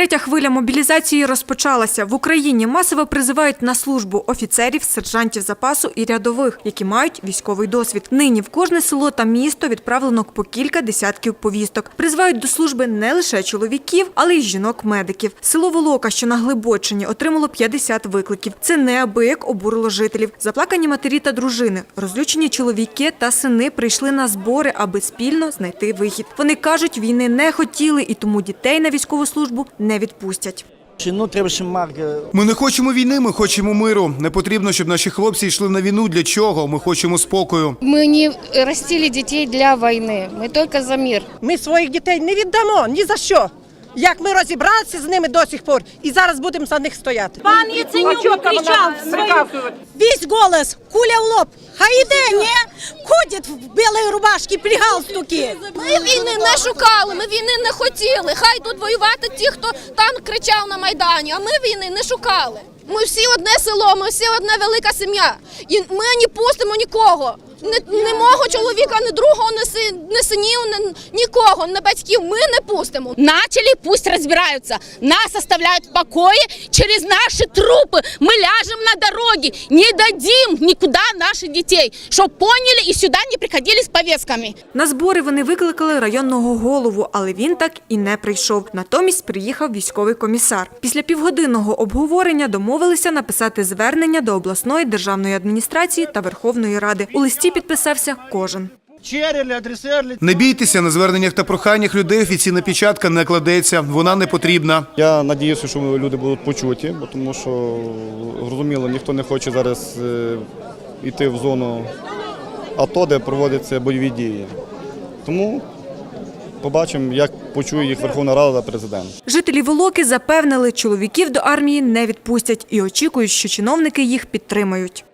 Третя хвиля мобілізації розпочалася. В Україні масово призивають на службу офіцерів, сержантів запасу і рядових, які мають військовий досвід. Нині в кожне село та місто відправлено по кілька десятків повісток. Призивають до служби не лише чоловіків, але й жінок-медиків. Село Волока, що на Глибочині, отримало 50 викликів. Це неабияк обурило жителів. Заплакані матері та дружини, розлючені чоловіки та сини прийшли на збори, аби спільно знайти вихід. Вони кажуть, війни не хотіли і тому дітей на військову службу відпустять. Чи, Ну, треба ще Марк. е, Ми не хочемо війни, ми хочемо миру. Не потрібно, щоб наші хлопці йшли на війну. Для чого? Ми хочемо спокою. Мы не растили детей для войны, мы только за мир. Ми своїх дітей не віддамо ні за що. Як ми розібралися з ними до сих пор, і зараз будемо за них стояти. Пан Яценюк кричав в свою Весь голос, куля в лоб. Хай іде, ні? Ходять в білій рубашці, при галстуки. Ми війни не шукали, ми війни не хотіли. Хай тут воювати ті, хто там кричав на Майдані, а ми війни не шукали. Ми всі одне село, ми всі одна велика сім'я. І ми не пустимо нікого. Ні, ні мого чоловіка, ні другого, ні, си, ні синів, ні, нікого, ні батьків. Ми не пустимо. Начали, пусть разбираются. Нас оставляют в покое через наши трупы. Мы ляжем на дороге. Не дадим никуда наших детей. Чтоб поняли и сюда не приходили с повестками. На збори вони викликали районного голову, але він так і не прийшов. Натомість приїхав військовий комісар. Після півгодинного обговорення домовилися написати звернення до обласної державної адміністрації та Верховної Ради. У листі підписався кожен. Не бійтеся на зверненнях та проханнях людей. Офіційна печатка не кладеться. Вона не потрібна. Я надіюся, що люди будуть почуті, бо тому що зрозуміло, ніхто не хоче зараз е, йти в зону АТО, де проводяться бойові дії. Тому побачимо, як почує їх Верховна Рада та президент. Жителі Волоки запевнили, чоловіків до армії не відпустять і очікують, що чиновники їх підтримають.